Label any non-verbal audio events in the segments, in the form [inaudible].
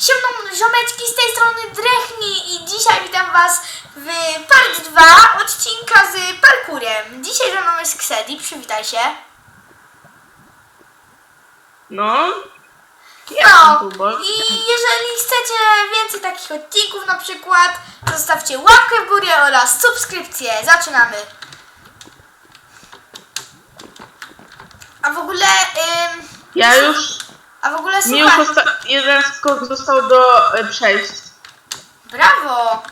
Siemno ziomeczki z tej strony Drechni i dzisiaj witam was w part 2 odcinka z parkurem. Dzisiaj ze mną jest Ksedi, przywitaj się. No. No i jeżeli chcecie więcej takich odcinków na przykład, zostawcie łapkę w górę oraz subskrypcję. Zaczynamy. A w ogóle, ym, Ja już. A w ogóle Mi już słuchaj, osta- jeden skok został do e, przejść. brawo.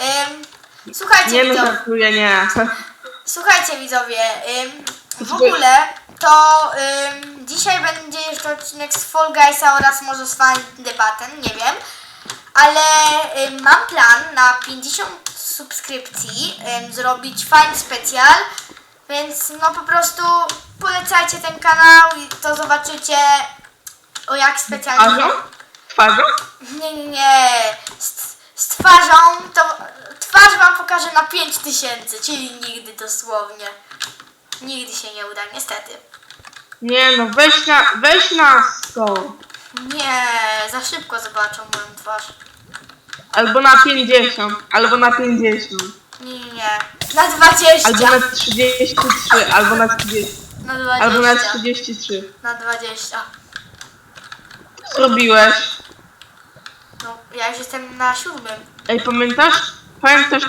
Ym, słuchajcie Nie no, widzowie. żartuję, nie. [laughs] Słuchajcie widzowie, ym, w Słuchaj. ogóle to ym, dzisiaj będzie jeszcze odcinek z Fall Guysa oraz może z Fan Debaten, nie wiem. Ale ym, mam plan na 50 subskrypcji ym, zrobić fajny specjal, więc no po prostu polecajcie ten kanał i to zobaczycie o jak specjalnie... Twarzą? Twarzą? Nie, nie, nie. Z, z twarzą to twarz wam pokażę na 5000, czyli nigdy dosłownie. Nigdy się nie uda, niestety. Nie no, weź na, weź na 100. Nie, za szybko zobaczą moją twarz. Albo na 50. Albo na 50. Nie, nie, nie. Na 20. Albo na 33. Albo na 30. na 20. Albo na 33. Na 20. Co zrobiłeś? No, ja już jestem na siódmym. Ej, pamiętasz? Pamiętasz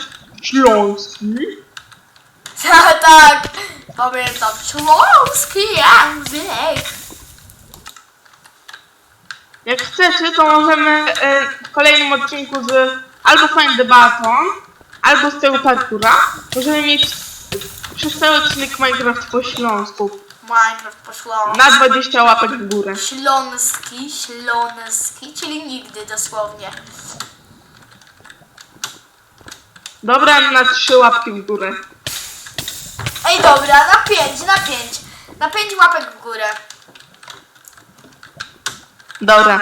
Śląski? [laughs] Tak, tak. Pamiętam. Śląski język. Jak chcecie, to możemy e, w kolejnym odcinku z albo Fine Debaton, albo z tego parkura, możemy mieć przez cały odcinek Minecraft po śląsku. Minecraft poszło. Na 20 łapek w górę. Śląski, śląski, czyli nigdy dosłownie. Dobra, na 3 łapki w górę. Ej, dobra, na 5, na 5. Na 5 łapek w górę. Dobra.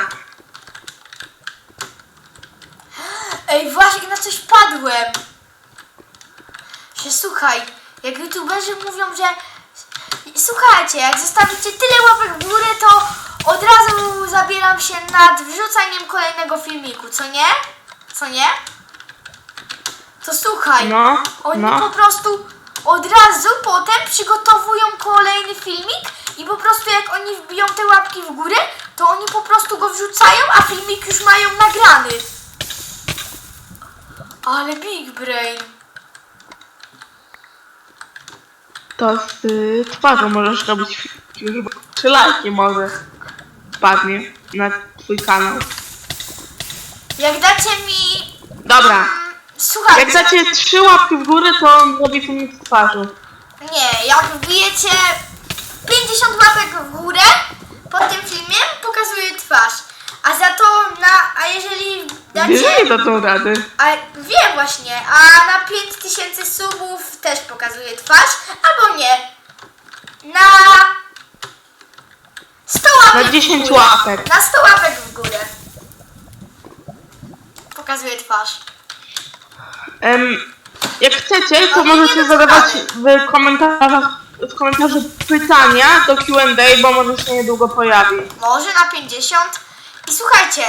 Ej, właśnie na coś padłem. Słuchaj, jak youtuberzy mówią, że słuchajcie, jak zostawicie tyle łapek w górę, to od razu zabieram się nad wrzucaniem kolejnego filmiku, co nie? Co nie? To słuchaj, No, oni no. po prostu od razu potem przygotowują kolejny filmik i po prostu jak oni wbiją te łapki w górę, to oni po prostu go wrzucają, a filmik już mają nagrany. Ale big brain. To z y, twarzą możesz robić chyba trzy lajki może spadnie na twój kanał. Jak dacie mi... Dobra. Mm, Słuchajcie, Jak dacie trzy łapki w górę, to robię filmik z twarzą. nie, jak wbijecie 50 łapek w górę pod tym filmem, pokazuję twarz. A za to na... A jeżeli dacie... nie dadzą rady. A wiem właśnie, a na 5000 subów też pokazuję twarz, albo nie. Na 100 łapek Na 10 w górę. łapek. Na 100 łapek w górę. Pokazuję twarz. Em, jak chcecie, to nie możecie zadawać w komentarzach, w komentarzu pytania do Q&A, bo może się niedługo pojawi. Może na 50. I słuchajcie,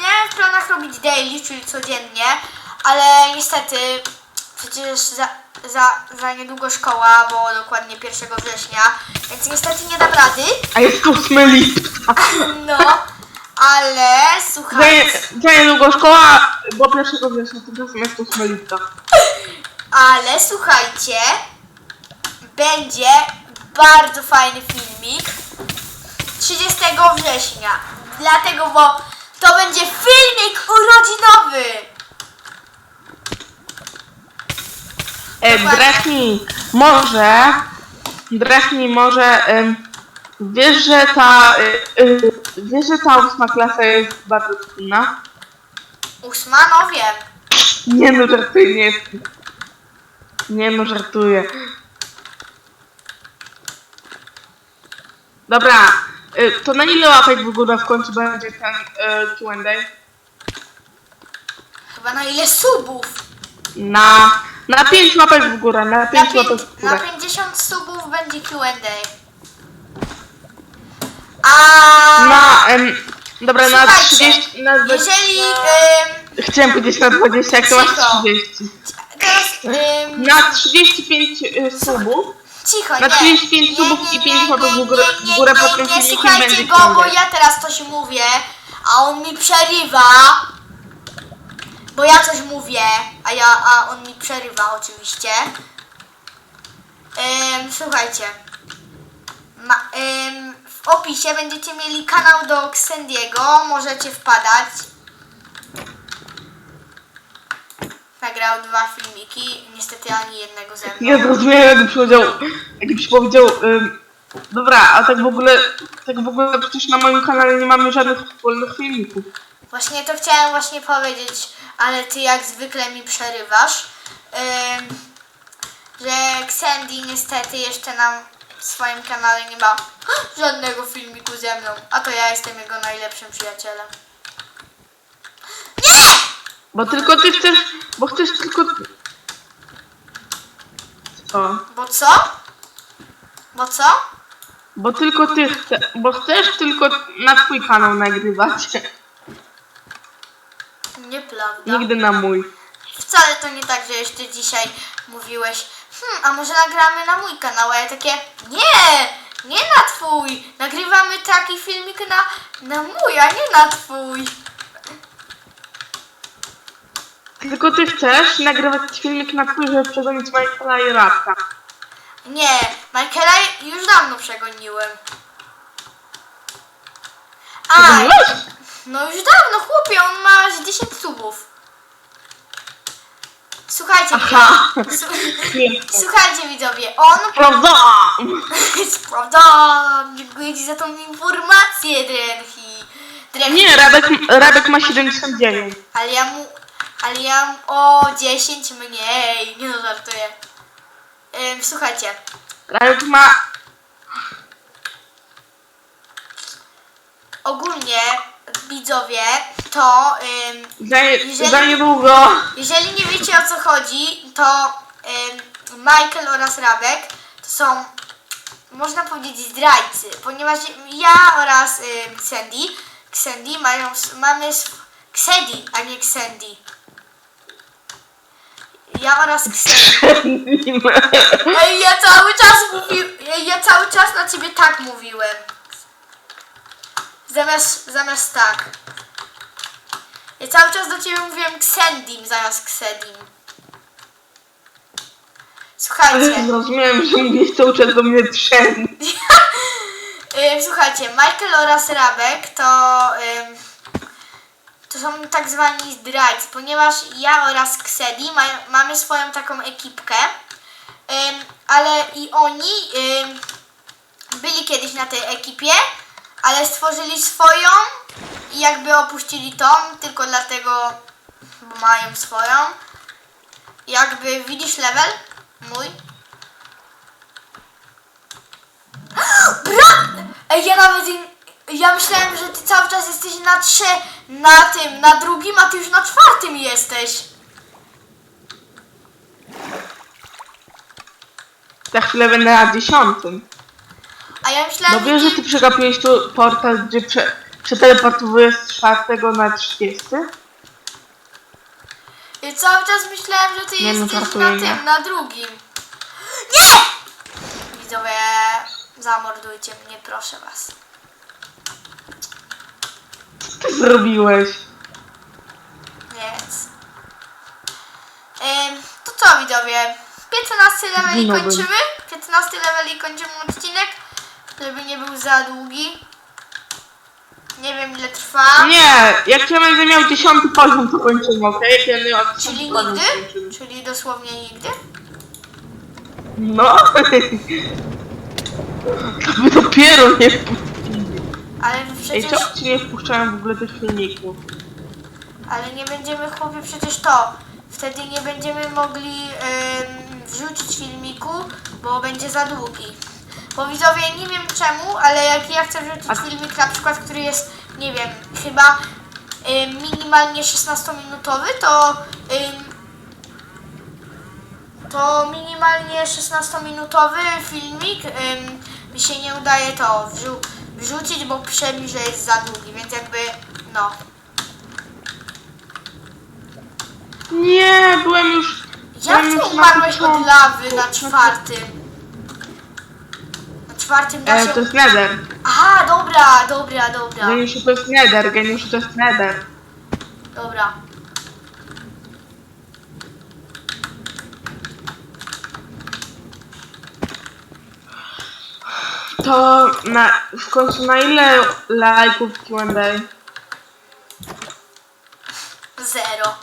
miałem w planach robić daily, czyli codziennie, ale niestety przecież za, za, za niedługo szkoła, bo dokładnie 1 września, więc niestety nie dam rady. A jest 8 lipca. [laughs] No, ale Za, słuchajcie, za niedługo szkoła, bo 1 września tymczasem jest 8 lipca. [laughs] ale słuchajcie, będzie bardzo fajny filmik 30 września. Dlatego, bo to będzie filmik urodzinowy. E, Dokładnie. Może, Drechni, może, em, wiesz, że ta, y, y, wiesz, że ta ósma klasa jest bardzo trudna? Ósma, no wiem. Nie no, żartuję, nie jest. Nie no, żartuję. Dobra, y, to na ile łapek w górę w końcu będzie ten y, Q&A? Chyba na ile subów? Na, na 5 łapek w górę, na Na, 5 pię- łapek w na górę. 50 subów będzie Q&A. A Na, em, Dobra, na Słuchajcie, 30, na 20, Jeżeli... Ym, chciałem powiedzieć na 20, jak to masz Cicho. 30. teraz... Ym, Na 35 y, subów, Cicho, Na nie. 35 Nie, subów nie, i nie, 5 łapek nie, w górę- nie, w górę nie, tym nie, Słuchajcie będzie go, bo ciągle. ja teraz coś mówię, a on mi przerywa. Bo ja coś mówię, a ja, a on mi przerywa oczywiście. Ym, słuchajcie. Ma, ym, w opisie będziecie mieli kanał do Xendiego, możecie wpadać. Nagrał dwa filmiki, niestety ani jednego ze mną. Ja zrozumiałem, jakbyś powiedział, jakbyś powiedział, ym, dobra, a tak w ogóle, tak w ogóle przecież na moim kanale nie mamy żadnych wspólnych filmików. Właśnie to chciałem właśnie powiedzieć, ale ty jak zwykle mi przerywasz, Ym, że Xandy niestety jeszcze na swoim kanale nie ma [gasps] żadnego filmiku ze mną, a to ja jestem jego najlepszym przyjacielem. Nie! Bo tylko ty chcesz, bo chcesz tylko... Co? Bo co? Bo co? Bo tylko ty chce, bo chcesz tylko na twój kanał nagrywać. Nieprawda. Nigdy na mój. Wcale to nie tak, że jeszcze dzisiaj mówiłeś, hmm, a może nagramy na mój kanał, a ja takie, nie, nie na twój, nagrywamy taki filmik na, na mój, a nie na twój. Tylko ty chcesz nagrywać filmik na twój, żeby przegonić Michaela i Rapka. Nie, Michaela już dawno przegoniłem. A, Przegoniłeś? no już dawno, chłopie, on ma z 10 subów. Słuchajcie, Aha. su- [laughs] słuchajcie widzowie, on Prawda! [laughs] Sprawdzam! Dziękuję Ci za tą informację, Drenchi. Drenchi. Nie, Radek, Radek ma 79. Ale ja mu... Ale ja mu... O, 10 mniej. Nie no, żartuję. Ym, słuchajcie. Radek ma... Ogólnie, widzowie, to... Ym, Za, Jeżeli- za niedługo... jeżeli nie wiecie o co chodzi, to ym, Michael oraz Rabek to są... Można powiedzieć zdrajcy, ponieważ ja oraz ym, Sandy, Sandy mają, s- mamy sw- Ksedi, a nie Xandy. Ja oraz Xandy. Ej, ja cały czas mówiłem, ja cały czas na ciebie tak mówiłem. Zamiast, zamiast tak. Ja cały czas do ciebie mówiłem Xendim zamiast Xedim. Słuchajcie, [laughs] Zrozumiałem, że mówisz cały czas do mnie trzem. [laughs] ym, słuchajcie, Michael oraz Rabek to, ym, to są tak zwani zdrajcy, ponieważ ja oraz Ksedi ma, mamy swoją taką ekipkę, ym, ale i oni ym, byli kiedyś na tej ekipie, ale stworzyli swoją i jakby opuścili tą tylko dlatego, bo mają swoją. Jakby widzisz level mój? [gasps] Bra! Ej, ja nawet ja myślałem, że ty cały czas jesteś na trze, na tym, na drugim, a ty już na czwartym jesteś. Za chwilę będę na dziesiątym. A ja myślałem, No wiesz, że ty przegapiłeś tu portal, gdzie prze, przeteleportowujesz z czwartego na 30? Ja cały czas myślałem, że ty Nie, no, jesteś żartuję, na nie. tym, na drugim. Nie! Widzowie, zamordujcie mnie, proszę was. Co ty zrobiłeś? Więc. Ym, to co widzowie? 15 level i Zginąłbym. kończymy? 15 level i kończymy odcinek, żeby nie był za długi. Nie wiem ile trwa. Nie, jak ja będę miał dziesiąty poziom, to kończymy, okej? Jak ja będę miał Czyli to nigdy? kończymy. Czyli dosłownie nigdy? No. To [laughs] by dopiero nie. Ale Ej, przecież. czemu ci nie wpuszczałem w ogóle tych filmików? Ale nie będziemy chłopie przecież to. Wtedy nie będziemy mogli wrzucić filmiku, bo będzie za długi. Bo widzowie nie wiem czemu, ale jak ja chcę wrzucić filmik na przykład, który jest, nie wiem, chyba minimalnie 16-minutowy, to to minimalnie 16-minutowy filmik mi się nie udaje to wrzu- wrzucić, bo pisze mi, że jest za długi, więc jakby, no. Nie, byłem już... Jak byłem ty już na umarłeś od początku. lawy na czwartym? Na czwartym da E, się... to jest nether. Aha, dobra, dobra, dobra, Geniuszu to jest nether, geniuszu to jest nether. dobra. To na, w końcu na ile lajków Q&A? Zero.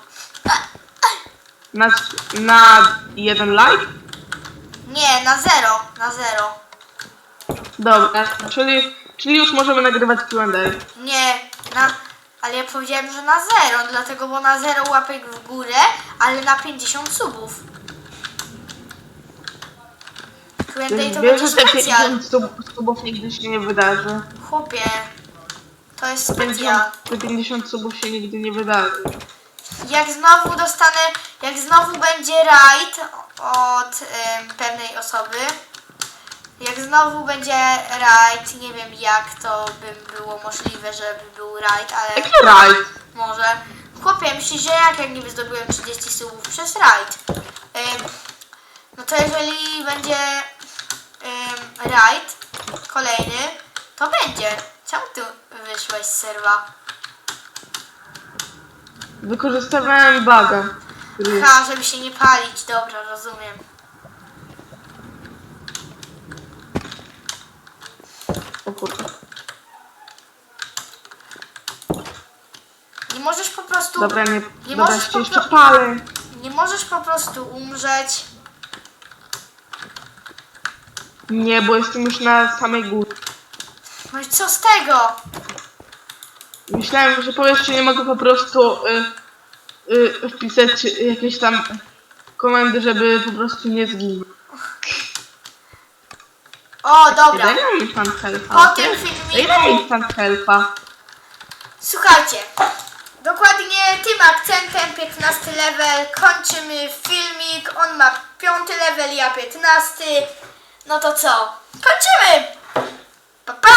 Na, na jeden like? Nie, na zero, na zero. Dobra, czyli, czyli już możemy nagrywać Q&A. Nie, na... Ale ja powiedziałem, że na zero, dlatego, bo na zero łapek w górę, ale na 50 subów. Q&A to Wiesz, będzie że te specjal. 50 sub, subów nigdy się nie wydarzy. Chłopie, to jest specjal. 50, te 50 subów się nigdy nie wydarzy. Jak znowu dostanę, jak znowu będzie raid od em, pewnej osoby, jak znowu będzie raid, nie wiem jak to by było możliwe, żeby był raid, ale Jaki rajd? może. Chłopie, myślisz, że jak, jak nie zdobyłem 30 subów przez raid? Em, no to jeżeli będzie raid kolejny, to będzie. Czemu ty wyszłeś z serwa? Wykorzystywałem który- Ha, żeby się nie palić, dobra, rozumiem. O kurde. Nie możesz po prostu. Dobra, nie, Nie dobra, możesz się po jeszcze pro- palę. Nie możesz po prostu umrzeć. Nie, bo jestem już na samej górze. No i co z tego? Myślałem, że powiesz, czy nie mogę po prostu y, y, wpisać jakieś tam komendy, żeby po prostu nie zginął. O, dobra. Daj nam instant helpa. Po tym Daj nam filmiku. instant helpa. Słuchajcie, dokładnie tym akcentem 15 level kończymy filmik. On ma 5 level, ja 15. No to co? Kończymy! Pa, pa!